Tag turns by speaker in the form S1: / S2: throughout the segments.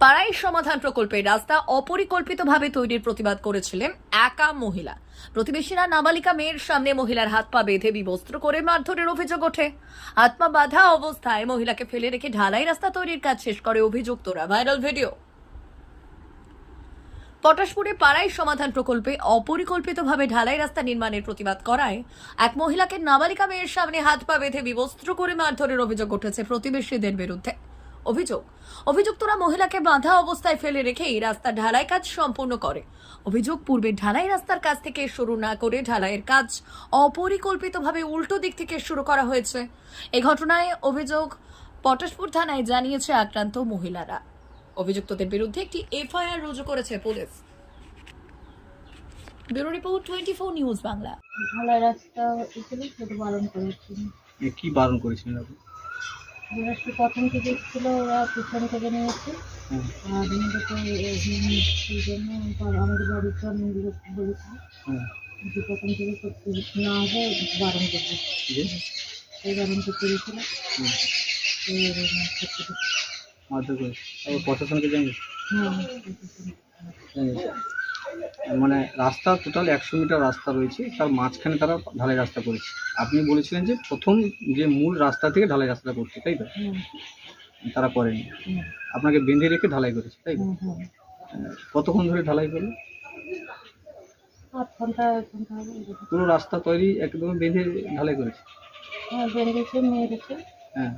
S1: পাড়াই সমাধান প্রকল্পে রাস্তা অপরিকল্পিতভাবে তৈরির প্রতিবাদ করেছিলেন একা মহিলা। প্রতিবেশীরা নাবালিকা মেয়ের সামনে মহিলার হাত পা বেঁধে বিবস্ত্র করে মারধরের অভিযোগ ওঠে। হাত পা বাঁধা অবস্থায় মহিলাকে ফেলে রেখে ঢালাই রাস্তা তৈরির কাজ শেষ করে অভিযুক্তরা। Viral video. পটাশপুরে পাড়াই সমাধান প্রকল্পে অপরিকল্পিতভাবে ঢালাই রাস্তা নির্মাণের প্রতিবাদ করায় এক মহিলাকে নাবালিকা মেয়ের সামনে হাত পা বেঁধে বিবস্ত্র করে মারধরের অভিযোগ উঠেছে প্রতিবেশীদের বিরুদ্ধে। অভিযোগ। অভিযুক্তরা মহিলাকে বাঁধা অবস্থায় ফেলে রেখেই রাস্তা ঢালাই কাজ সম্পূর্ণ করে। অভিযোগ পূর্বে ঢালাই রাস্তার কাজ থেকে শুরু না করে ঢালাইয়ের কাজ অপরিকল্পিতভাবে উল্টো দিক থেকে শুরু করা হয়েছে। এ ঘটনায় অভিযোগ পটাশপুর থানায় জানিয়েছে আক্রান্ত মহিলারা। অভিযুক্তদের বিরুদ্ধে একটি এফআইআর রুজু করেছে police. Bureau report twenty four news Bangla.
S2: ঢালাই রাস্তা বারণ করেছিল
S3: এ কি বারণ করেছিলেন আপনি?
S2: রাস্তা প্রথম থেকে এসেছিল ওরা পিছন থেকে নিয়েছে আর সেই জন্য আমাদের বাড়ির বলেছিল
S3: হুম,
S2: যে প্রথম থেকে করতে না হয় বারণ করবে সেই বারণ করতে গেছিল। করতে
S3: প্রশাসনকে জানিয়েছে?
S2: হ্যাঁ।
S3: মানে রাস্তা টোটাল একশো মিটার রাস্তা রয়েছে তার মাঝখানে তারা ঢালাই রাস্তা করেছে। আপনি বলেছিলেন যে প্রথম যে মূল রাস্তা থেকে ঢালাই রাস্তাটা করছে তাই তো? তারা করেনি। আপনাকে বেঁধে রেখে ঢালাই করেছে তাই তো? কতক্ষণ ধরে ঢালাই করল। পুরো রাস্তা তৈরি একদম বেঁধে ঢালাই করেছে?
S2: হ্যাঁ মেরেছে
S3: হ্যাঁ।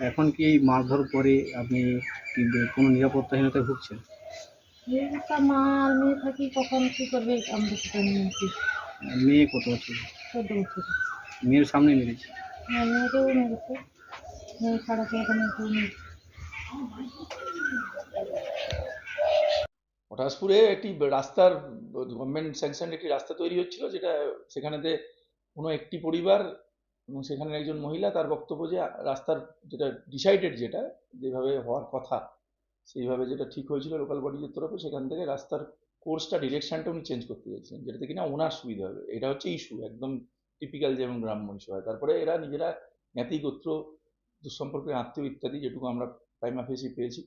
S3: এখন কি এই মারধর পরে আপনি কি কোনো নিরাপত্তাহীনতায় ভুগছেন?
S2: মেয়েটা মা আর মেয়ে থাকি কখন কী করবে আমরা সেটা নিয়ে কি।
S3: মেয়ে কত আছে
S2: চোদ্দ বছর।
S3: মেয়ের সামনে মেরেছে?
S2: হ্যাঁ মেয়েকেও মেরেছে। মেয়ে ছাড়া তো এখন কেউ নেই
S4: পটাশপুরে একটি রাস্তার গভর্নমেন্ট স্যাংশন একটি রাস্তা তৈরি হচ্ছিল যেটা সেখানেতে কোনো একটি পরিবার এবং সেখানে একজন মহিলা তার বক্তব্য যে, রাস্তার যেটা ডিসাইডেড যেটা, যেভাবে হওয়ার কথা, সেইভাবে যেটা ঠিক হয়েছিল লোকাল বডিজের তরফে, সেখান থেকে রাস্তার কোর্সটা ডিরেকশনটা উনি চেঞ্জ করতে চাইছেন, যেটাতে কিনা ওনার সুবিধা হবে। এটা হচ্ছে ইস্যু একদম টিপিক্যাল যেমন গ্রাম্য ইস্যু হয়। তারপরে এরা নিজেরা জ্ঞাতি, গোত্র, দুঃসম্পর্কের আত্মীয় ইত্যাদি যেটুকু আমরা প্রাইম অফিসে পেয়েছি,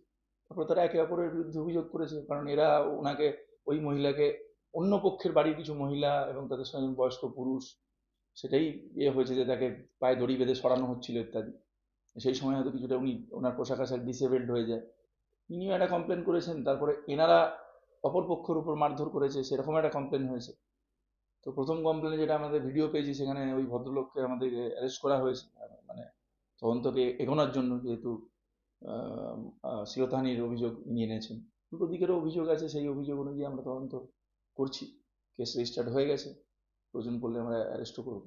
S4: তারপরে তারা একে অপরের বিরুদ্ধে অভিযোগ করেছে, কারণ এরা ওনাকে, ওই মহিলাকে অন্য পক্ষের বাড়ির কিছু মহিলা এবং তাদের সঙ্গে বয়স্ক পুরুষ সেটাই ইয়ে হয়েছে যে তাকে পায়ে দড়ি বেঁধে সরানো হচ্ছিল ইত্যাদি। সেই সময় হয়তো কিছুটা উনি ওনার পোশাক আশাক ডিসেবেলড হয়ে যায়। তিনিও একটা কমপ্লেন করেছেন তারপরে এনারা অপর পক্ষের উপর মারধর করেছে সেরকম একটা কমপ্লেন হয়েছে। তো প্রথম কমপ্লেনে যেটা আমাদের ভিডিও পেয়েছি সেখানে ওই ভদ্রলোককে আমাদের অ্যারেস্ট করা হয়েছে। মানে তদন্তকে এগোনোর জন্য যেহেতু আহ, অভিযোগ নিয়ে এনেছেন। দুটো দিকেরও অভিযোগ আছে সেই অভিযোগ অনুযায়ী আমরা তদন্ত করছি। কেস রেজিস্টার্ড হয়ে গেছে। প্রয়োজন পড়লে আমরা অ্যারেস্টও করব।